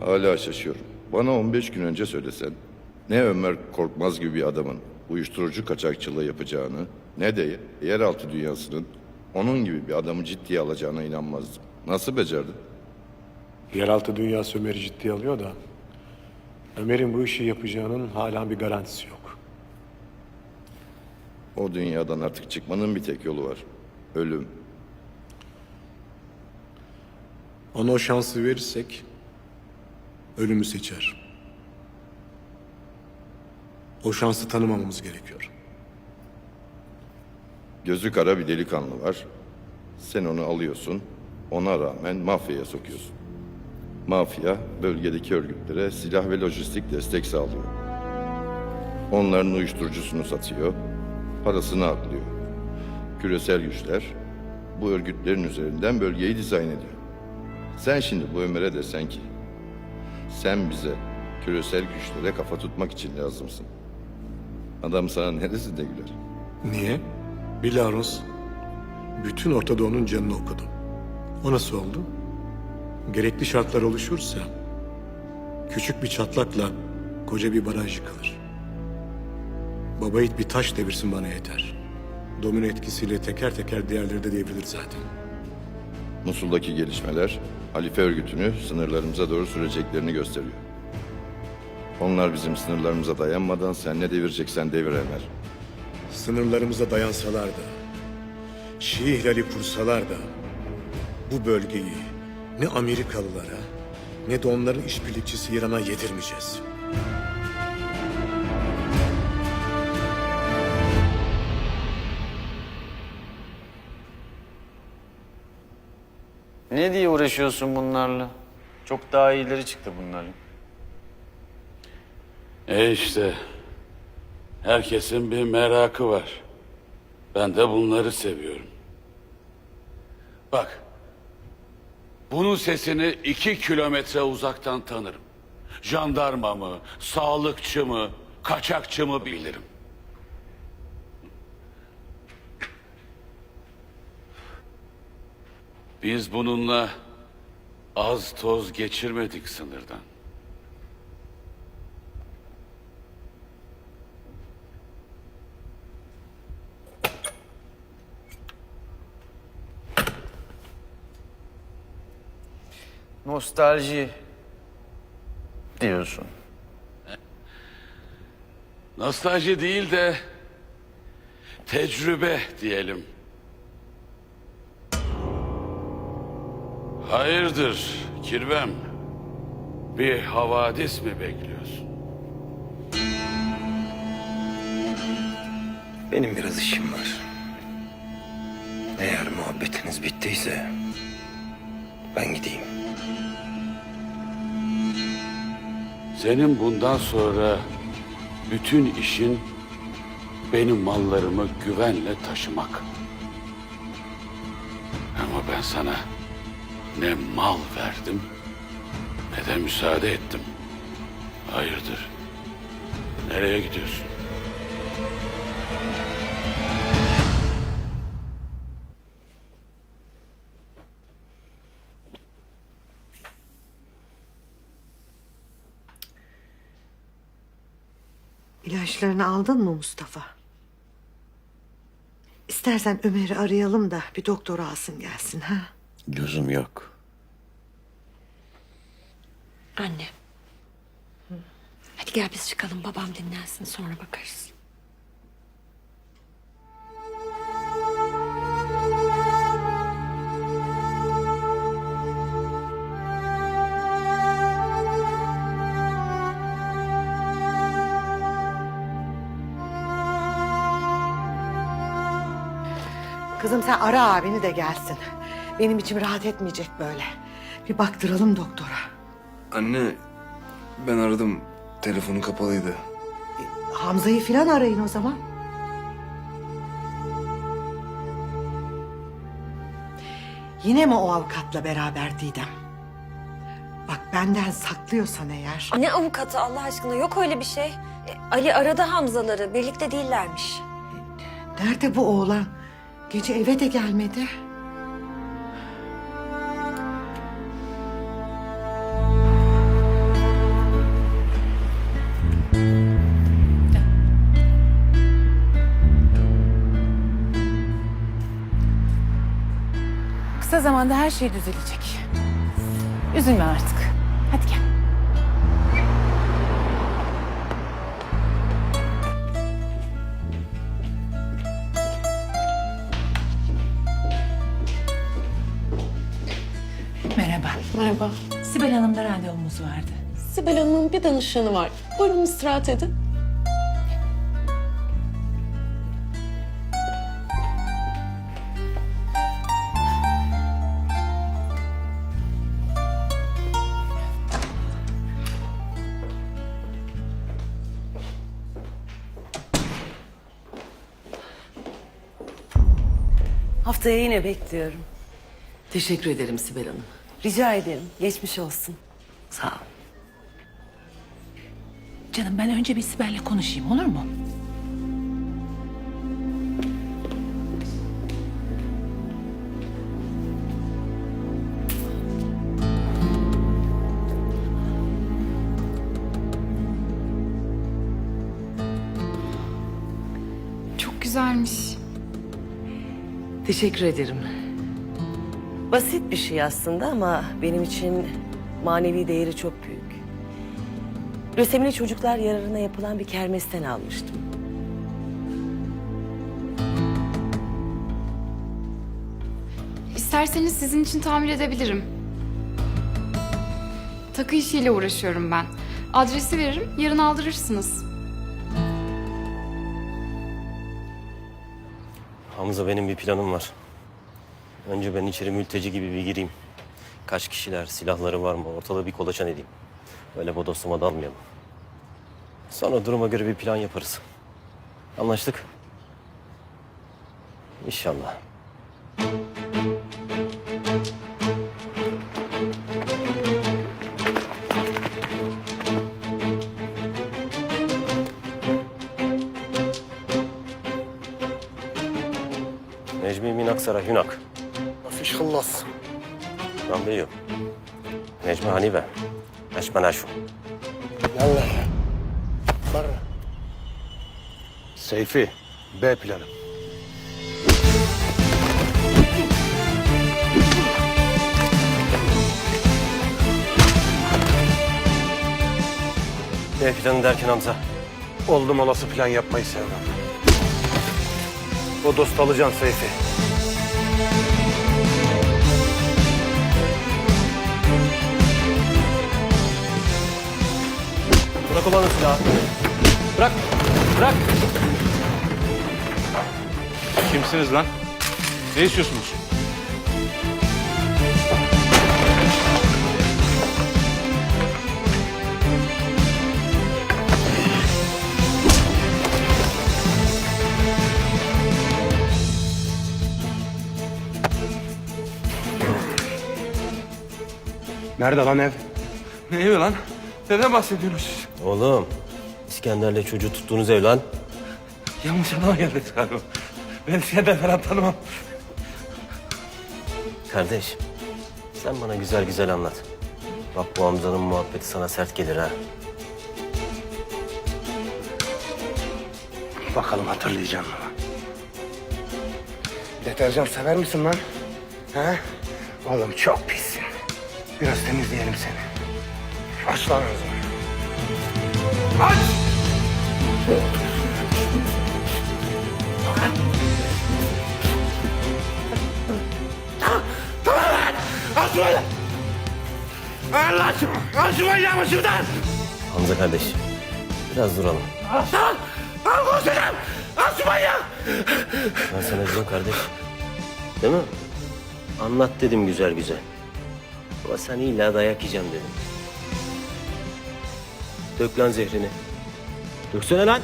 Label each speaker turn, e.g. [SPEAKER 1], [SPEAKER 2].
[SPEAKER 1] Hala şaşıyorum. Bana 15 gün önce söylesen ne Ömer Korkmaz gibi bir adamın uyuşturucu kaçakçılığı yapacağını ne de yeraltı dünyasının onun gibi bir adamı ciddiye alacağına inanmazdım. Nasıl becerdin?
[SPEAKER 2] Yeraltı dünyası Ömer'i ciddiye alıyor da... Ömer'in bu işi yapacağının hala bir garantisi yok.
[SPEAKER 1] O dünyadan artık çıkmanın bir tek yolu var. Ölüm.
[SPEAKER 2] Ona o şansı verirsek... ...ölümü seçer. O şansı tanımamamız gerekiyor.
[SPEAKER 1] Gözü kara bir delikanlı var. Sen onu alıyorsun. Ona rağmen mafyaya sokuyorsun. Mafya bölgedeki örgütlere silah ve lojistik destek sağlıyor. Onların uyuşturucusunu satıyor. Parasını aklıyor. Küresel güçler bu örgütlerin üzerinden bölgeyi dizayn ediyor. Sen şimdi bu Ömer'e desen ki sen bize küresel güçlere kafa tutmak için lazımsın. Adam sana neresinde güler?
[SPEAKER 2] Niye? Bilarus bütün Orta Doğu'nun canını okudu. O nasıl oldu? Gerekli şartlar oluşursa küçük bir çatlakla koca bir baraj yıkılır. Baba it bir taş devirsin bana yeter. Domino etkisiyle teker teker diğerleri de devrilir zaten.
[SPEAKER 1] Musul'daki gelişmeler halife örgütünü sınırlarımıza doğru süreceklerini gösteriyor. Onlar bizim sınırlarımıza dayanmadan sen ne devireceksen devir Ömer.
[SPEAKER 2] Sınırlarımıza dayansalar da, Şii ihlali kursalar da bu bölgeyi ne Amerikalılara ne de onların işbirlikçisi İran'a yedirmeyeceğiz.
[SPEAKER 3] Ne diye uğraşıyorsun bunlarla? Çok daha iyileri çıktı bunların.
[SPEAKER 4] E işte. Herkesin bir merakı var. Ben de bunları seviyorum. Bak. Bunun sesini iki kilometre uzaktan tanırım. Jandarma mı, sağlıkçı mı, kaçakçı mı bilirim. Biz bununla az toz geçirmedik sınırdan.
[SPEAKER 3] Nostalji diyorsun.
[SPEAKER 4] Nostalji değil de tecrübe diyelim. Hayırdır kirvem? Bir havadis mi bekliyorsun?
[SPEAKER 5] Benim biraz işim var. Eğer muhabbetiniz bittiyse ben gideyim.
[SPEAKER 4] Senin bundan sonra bütün işin benim mallarımı güvenle taşımak. Ama ben sana ne mal verdim ne de müsaade ettim. Hayırdır? Nereye gidiyorsun?
[SPEAKER 6] İlaçlarını aldın mı Mustafa? İstersen Ömer'i arayalım da bir doktor alsın gelsin ha.
[SPEAKER 5] Lüzum yok.
[SPEAKER 7] Anne. Hadi gel biz çıkalım babam dinlensin sonra bakarız.
[SPEAKER 6] Kızım sen ara abini de gelsin. Benim içim rahat etmeyecek böyle. Bir baktıralım doktora.
[SPEAKER 8] Anne, ben aradım. Telefonu kapalıydı.
[SPEAKER 6] Hamza'yı filan arayın o zaman. Yine mi o avukatla beraber Didem? Bak benden saklıyorsan eğer.
[SPEAKER 9] Ne avukatı Allah aşkına yok öyle bir şey. E, Ali aradı Hamzaları birlikte değillermiş.
[SPEAKER 6] Nerede bu oğlan? Gece eve de gelmedi.
[SPEAKER 10] Zamanda her şey düzelecek. Üzülme artık. Hadi gel. Merhaba.
[SPEAKER 11] Merhaba.
[SPEAKER 10] Sibel Hanım'la randevumuz vardı.
[SPEAKER 11] Sibel Hanım'ın bir danışanı var. Buyurun istirahat edin.
[SPEAKER 12] Haftaya yine bekliyorum.
[SPEAKER 11] Teşekkür ederim Sibel Hanım.
[SPEAKER 12] Rica ederim. Geçmiş olsun.
[SPEAKER 11] Sağ ol.
[SPEAKER 10] Canım ben önce bir Sibel'le konuşayım olur mu?
[SPEAKER 11] Çok güzelmiş.
[SPEAKER 12] Teşekkür ederim. Basit bir şey aslında ama benim için manevi değeri çok büyük. Lösemili çocuklar yararına yapılan bir kermesten almıştım.
[SPEAKER 11] İsterseniz sizin için tamir edebilirim. Takı işiyle uğraşıyorum ben. Adresi veririm, yarın aldırırsınız.
[SPEAKER 5] Hamza benim bir planım var. Önce ben içeri mülteci gibi bir gireyim. Kaç kişiler, silahları var mı ortalığı bir kolaçan edeyim. Öyle bodoslama dalmayalım. Sonra duruma göre bir plan yaparız. Anlaştık. İnşallah. Min aksara hünak.
[SPEAKER 2] Afiş hıllas.
[SPEAKER 5] Ben biliyorum. Necmi Hanife. Eşmen Aşu.
[SPEAKER 2] Yallah. Barra. Seyfi. B planı.
[SPEAKER 5] Ne planı derken Hamza?
[SPEAKER 2] Oldum olası plan yapmayı sevmem. O dost alacaksın Seyfi.
[SPEAKER 5] Bırak ulan o silahı. Bırak. Bırak.
[SPEAKER 4] Kimsiniz lan? Ne istiyorsunuz?
[SPEAKER 8] Nerede lan ev?
[SPEAKER 4] Ne evi lan? Neden bahsediyorsunuz?
[SPEAKER 5] Oğlum. İskender'le çocuğu tuttuğunuz ev lan.
[SPEAKER 4] Yanlış adama geldiniz galiba. Ben senden falan tanımam.
[SPEAKER 5] Kardeş. Sen bana güzel güzel anlat. Bak bu Hamza'nın muhabbeti sana sert gelir ha.
[SPEAKER 8] Bakalım hatırlayacaksın mı? Deterjan sever misin lan? He? Oğlum çok pissin. Biraz temizleyelim seni. Aç lan ağzını. Aç!
[SPEAKER 5] Hamza kardeş. Biraz duralım. Ben sana dedim kardeş. Değil mi? Anlat dedim güzel güzel. Ama sen illa dayak yiyeceğim dedim. Dök lan zehrini. Döksene lan.